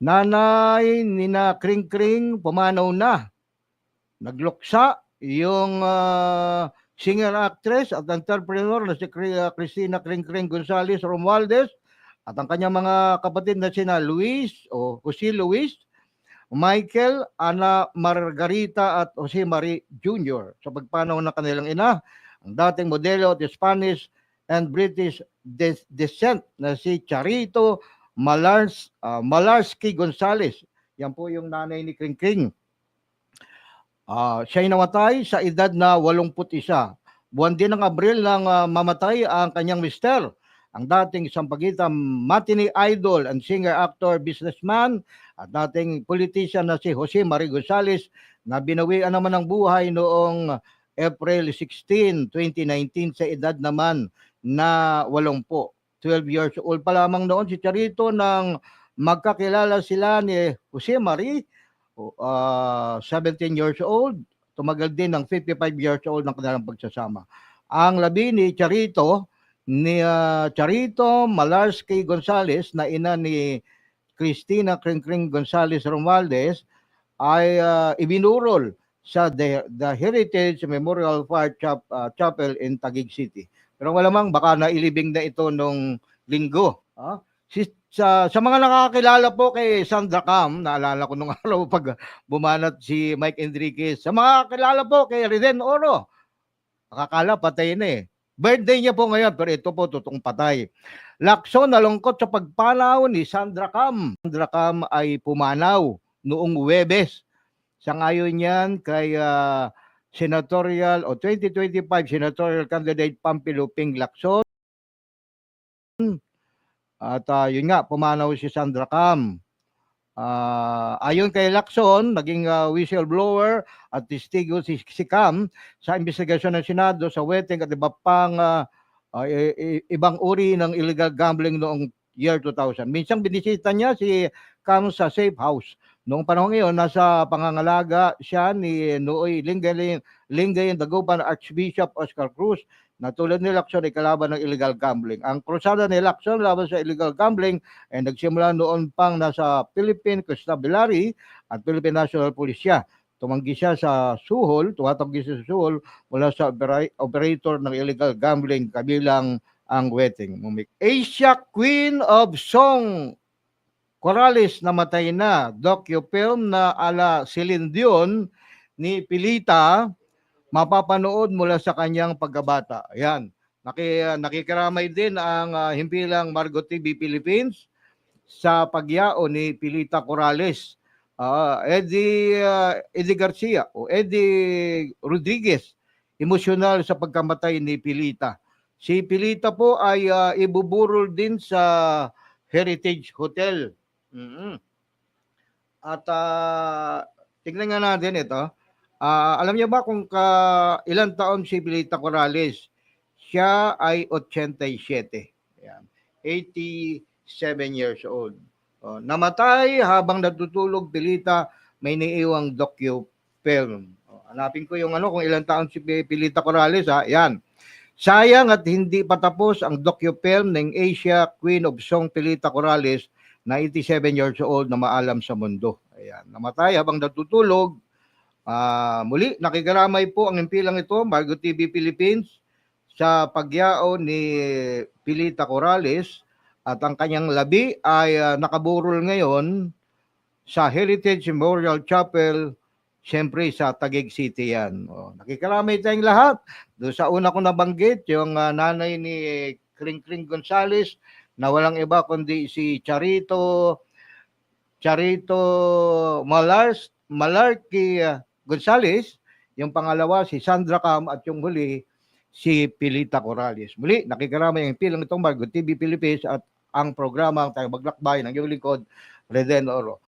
Nanay ni na Kring Kring pumanaw na. Nagluksa yung ah, singer-actress at entrepreneur na si ah, Cristina Kring Kring Gonzalez Romualdez at ang kanyang mga kapatid na sina Luis o Jose Luis, Michael, Ana Margarita at Jose Marie Jr. sa pagpanaw ng kanilang ina, ang dating modelo at Spanish and British des- descent na si Charito Malars, ah, Malarski Gonzales. Yan po yung nanay ni Kring Kring. Ah, siya'y namatay sa edad na 81. Buwan din ng Abril nang ah, mamatay ang kanyang mister, ang dating Sampaguita matinee idol and singer-actor businessman at dating politician na si Jose Marie Gonzales na binawian naman ng buhay noong April 16, 2019 sa edad naman na 80. 12 years old pa lamang noon si Charito nang magkakilala sila ni Jose Marie o, ah, 17 years old, tumagal din ng 55 years old ng kanilang pagsasama. Ang labi ni Charito, ni ah, Charito Malarski Gonzales na ina ni Cristina Kringkring Gonzales Romualdez ay ah, ibinurol sa the, the Heritage Memorial Fire Chap, ah, Chapel in Taguig City. Pero malamang baka nailibing na ito nung linggo. ah. Si, sa, sa mga nakakilala po kay Sandra Cam, naalala ko nung araw pag bumanat si Mike Enriquez. Sa mga kilala po kay Reden Oro, nakakala patay na eh. Birthday niya po ngayon, pero ito po totoong patay. Lakso nalungkot sa pagpanaw ni Sandra Cam. Sandra Cam ay pumanaw noong Webes. Sa ngayon yan kay ah, senatorial o 2025 senatorial candidate Pampilo Ping Lacson. At ah, yun nga, pumanaw si Sandra Cam. Ah, ayon kay Lacson, naging ah, whistleblower at testigo si, si Cam sa investigasyon ng Senado sa wedding at iba pang i- i- ibang uri ng illegal gambling noong year 2000. Minsan binisita niya si Cam sa safe house. Noong panahon ngayon, nasa pangangalaga siya ni Nooy Lingay, Lingay Dagupan Archbishop Oscar Cruz na tulad ni Lacson ay kalaban ng illegal gambling. Ang krusada ni Lacson laban sa illegal gambling ay nagsimula noon pang nasa Philippine Constabulary at Philippine National Police siya. Tumanggi siya sa suhol, tumatanggi siya sa suhol mula sa opera- operator ng illegal gambling kabilang ang wedding. Asia Queen of Song Corrales namatay na. Docu-film na ala Celine Dion ni Pilita mapapanood mula sa kanyang pagkabata. Ayan. Naki, nakikiramay din ang ah, himpilang Margot TV Philippines sa pagyao ni Pilita Corrales. Ah, Eddie, ah, Eddie Garcia o Eddie Rodriguez emosyonal sa pagkamatay ni Pilita. Si Pilita po ay ah, ibuburol din sa Heritage Hotel. Mhm. At ah, tingnan nga natin ito. Ah, alam niyo ba kung ka ilang taon si Pilita Corrales? Siya ay 87. Ayan. 87 years old. Oh, namatay habang natutulog Pilita may naiiwang docu-film. Oh, hanapin ko yung ano kung ilang taon si Pi- Pilita Corrales ha. Yan. Sayang at hindi pa tapos ang docu-film ng Asia Queen of Song Pilita Corrales na 87 years old na maalam sa mundo. Ayan. Namatay habang natutulog Ah, muli, nakikiramay po ang impilang ito, Margo TV Philippines, sa pagyao ni Pilita Corrales at ang kanyang labi ay ah, nakaburol ngayon sa Heritage Memorial Chapel, siyempre sa Taguig City yan. O, nakikiramay tayong lahat. Doon sa una ko nabanggit, yung ah, nanay ni Kring Kring Gonzales, na walang iba kundi si Charito, Charito Malars, Malarki ah, Gonzales, yung pangalawa si Sandra Cam at yung huli si Pilita Corrales. Muli, nakikiramay ang pilang itong Margo TV Philippines at ang programa ang tayo maglakbay ng iyong lingkod, Reden Oro.